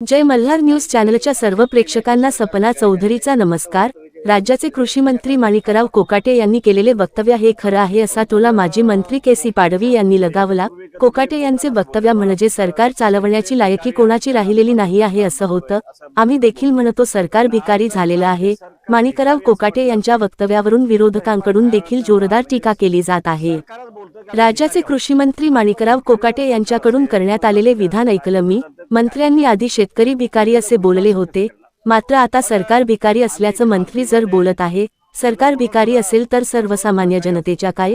जय Malhar news चॅनलच्या सर्व प्रेक्षकांना सपना चौधरीचा नमस्कार. राज्याचे कृषी मंत्री माणिकराव कोकाटे यांनी केलेले वक्तव्य हे खरं आहे असा टोला माजी मंत्री के सी पाडवी यांनी लगावला. कोकाटे यांचे वक्तव्य म्हणजे सरकार चालवण्याची लायकी कोणाची राहिलेली नाही आहे असं होतं. आम्ही देखील म्हणतो सरकार भिकारी झालेलं आहे. माणिकराव कोकाटे यांच्या वक्तव्यावरून विरोधकांकडून देखील जोरदार टीका केली जात आहे. राज्याचे कृषी मंत्री माणिकराव कोकाटे यांच्याकडून करण्यात आलेले विधान ऐकलं मी. मंत्र्यांनी आधी शेतकरी भिकारी असे बोलले होते. मात्र आता सरकार भिकारी असल्याचं मंत्री जर बोलत आहे सरकार भिकारी असेल तर सर्वसामान्य जनतेच्या काय?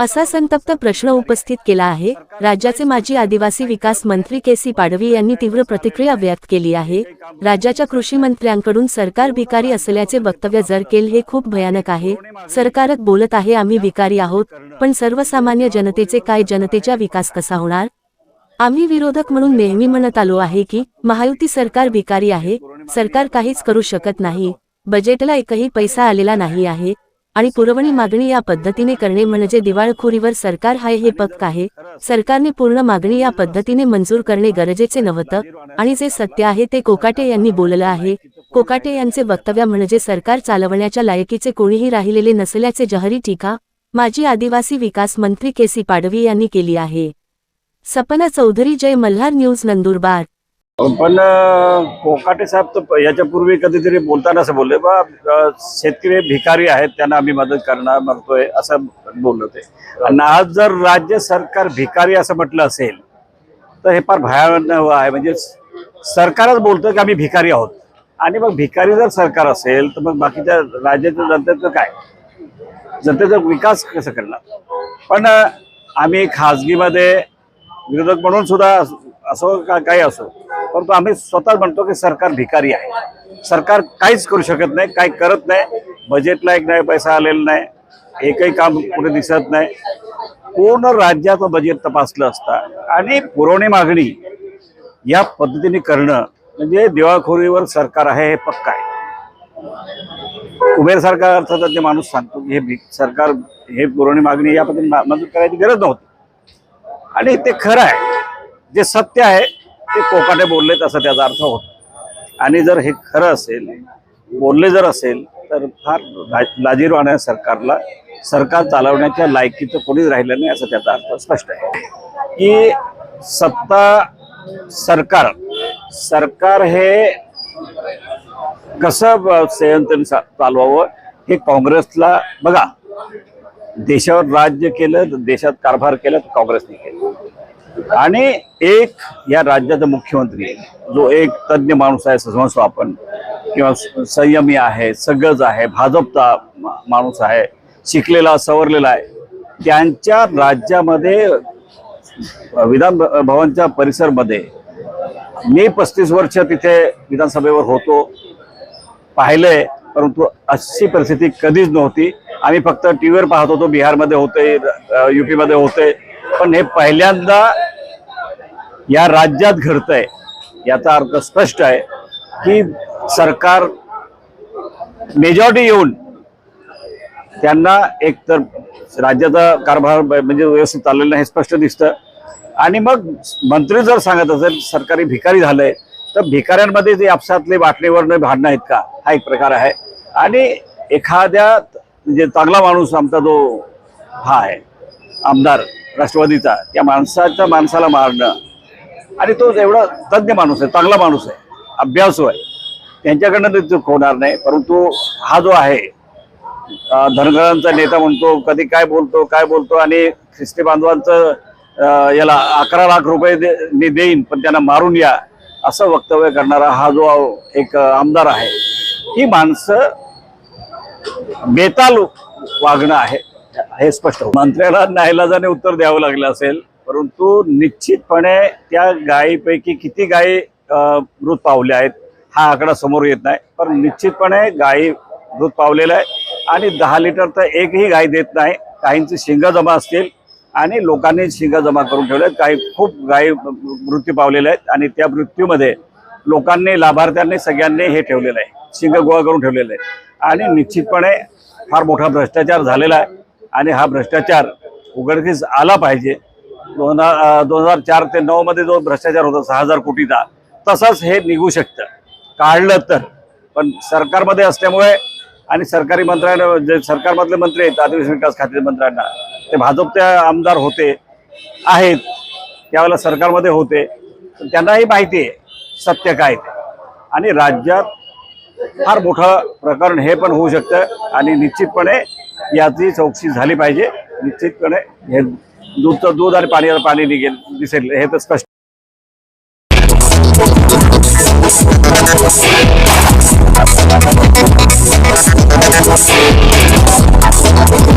असा संतप्त प्रश्न उपस्थित केला आहे. राज्याचे माजी आदिवासी विकास मंत्री के सी पाडवी यांनी तीव्र प्रतिक्रिया व्यक्त केली आहे. राज्याच्या कृषी मंत्र्यांकडून सरकार भिकारी असल्याचे वक्तव्य जर केले हे खूप भयानक आहे. सरकारच बोलत आहे आम्ही भिकारी आहोत पण सर्वसामान्य जनतेचे काय? जनतेचा विकास कसा होणार? आम्ही विरोधक म्हणून नेहमी म्हणत आलो आहे की महायुती सरकार भिकारी आहे. सरकार काहीच करू शकत नाही. बजेटला एकही पैसा आलेला नाही आहे आणि पुरवणी मागणी या पद्धतीने करणे म्हणजे दिवाळखोरीवर सरकार हाय हे पक्क आहे. सरकारने पूर्ण मागणी या पद्धतीने मंजूर करणे गरजेचे नव्हतं आणि जे सत्य आहे ते कोकाटे यांनी बोललं आहे. कोकाटे यांचे वक्तव्य म्हणजे सरकार चालवण्याच्या लायकीचे कोणीही राहिलेले नसल्याचे जहरी टीका माजी आदिवासी विकास मंत्री केसी पाडवी यांनी केली आहे. सपना चौधरी जय मल्हार न्यूज नंदुरबार. पण कोकाटे साहेब तर याच्यापूर्वी कधीतरी बोलताना असं बोलले बा शेतकरी भिकारी आहेत त्यांना आम्ही मदत करणार म्हणतोय असं बोललो ते. आणि आज जर राज्य सरकार भिकारी असं म्हटलं असेल तर हे फार भयानक आहे. म्हणजे सरकारच बोलतं की आम्ही भिकारी आहोत. आणि मग भिकारी जर सरकार असेल तर मग बाकीच्या राज्याच्या जनतेचं काय? जनतेचा विकास कसं करणार? पण आम्ही खाजगीमध्ये विरोधक म्हणून सुद्धा असो का काही असो. परंतु आम्ही स्वतः म्हणतो की सरकार भिकारी आहे. सरकार काहीच करू शकत नाही काही करत नाही. बजेटला एक नाही पैसा आलेला नाही. एकही काम कुठे दिसत नाही. पूर्ण राज्याचं बजेट तपासलं असतं आणि पुरवणी मागणी या पद्धतीने करणं म्हणजे दिवाळखोरीवर सरकार आहे हे पक्का आहे. कुबेर सरकारचा तर ते माणूस सांगतो की हे सरकार हे पुरवणी मागणी या पद्धतीने मंजूर करायची गरज नव्हती. आणि ते खरं आहे. जे सत्य आहे ते कोकाटे बोलले तसं त्याचा अर्थ होतो. आणि जर हे खरं असेल बोलले जर असेल तर फार लाजीरवाण्या सरकारला सरकार चालवण्याच्या लायकीचं कोणीच राहिलं नाही असं त्याचा अर्थ स्पष्ट आहे. की सत्ता सरकार सरकार हे कसं संयंत्र चा- चालवावं हे काँग्रेसला बघा. देशावर राज्य केलं देशात कारभार केला तर काँग्रेसने केलं. आणि एक या राज्याचा मुख्यमंत्री जो एक तज्ज्ञ माणूस आहे असं म्हणतो आपण किंवा संयमी आहे सगळंच आहे भाजपचा माणूस आहे शिकलेला सवरलेला आहे. त्यांच्या राज्यामध्ये विधान भवनच्या परिसरमध्ये मी पस्तीस वर्ष तिथे विधानसभेवर होतो. पाहिलंय परंतु अशी परिस्थिती कधीच नव्हती. आम्ही फक्त टी व्हीवर पाहत होतो बिहारमध्ये होते युपीमध्ये होते. पण हे पहिल्यांदा या राज्यात घडतंय याचा अर्थ स्पष्ट आहे की सरकार मेजॉरिटी येऊन त्यांना एकतर राज्याचा कारभार म्हणजे व्यवस्थित चाललेला नाही हे स्पष्ट दिसतं. आणि मग मंत्री जर सांगत असेल सरकारी भिकारी झालंय तर भिकाऱ्यांमध्ये जे आपसातले वाटणीवर भांडणं आहेत का? हा एक प्रकार आहे. आणि एखाद्या म्हणजे चांगला माणूस आमचा जो हा आहे आमदार राष्ट्रवादीचा त्या माणसाच्या माणसाला मारणं आणि तो एवढा तज्ज्ञ माणूस आहे चांगला माणूस आहे अभ्यासू आहे. त्यांच्याकडनं ते चूक होणार नाही परंतु हा जो आहे धनगरांचा नेता म्हणतो कधी काय बोलतो काय बोलतो आणि ख्रिस्ती बांधवांचं याला अकरा लाख रुपये दे, मी देईन पण त्यांना मारून या असं वक्तव्य करणारा हा जो एक आमदार आहे ही माणसं बेताल वागणं आहे हे स्पष्ट मंत्र्याला मंत्र्याला जाणे उत्तर द्यावं लागलं असेल परंतु निश्चितपणे त्या गायीपैकी किती गायी मृत पावल्या आहेत हा आकडा समोर येत नाही. पण निश्चितपणे गायी दूध पावलेलं आहे आणि दहा लिटर तर एकही गाय देत नाही. काहींची शिंगा जमा असतील आणि लोकांनी शिंगा जमा करून ठेवल्या आहेत काही खूप गायी मृत्यू पावलेल्या आहेत आणि त्या मृत्यूमध्ये लोकांनी लाभार्थ्यांनी सगळ्यांनी हे ठेवलेलं आहे. शिंग गोळा करून ठेवलेलं आहे आणि निश्चितपणे फार मोठा भ्रष्टाचार झालेला आहे आणि हा भ्रष्टाचार उघडकीस आला पाहिजे. दोन दोन हजार चार ते नऊमध्ये जो भ्रष्टाचार होता सहा हजार कोटीचा तसंच हे निघू शकतं. काढलं तर. पण सरकारमध्ये असल्यामुळे आणि सरकारी मंत्र्यांना जे सरकारमधले मंत्री आहेत आदिवासी विकास खात्याचे मंत्र्यांना ते भाजपचे आमदार होते आहेत. त्यावेळेला सरकारमध्ये होते. त्यांनाही माहिती आहे सत्य काय ते. आणि राज्यात फार मोठं प्रकरण हे पण होऊ शकतं आणि निश्चितपणे याची चौकशी झाली पाहिजे. निश्चितपणे हे दूधचं दूध आणि पाणी पाणी निघेल दिसेल हे तर स्पष्ट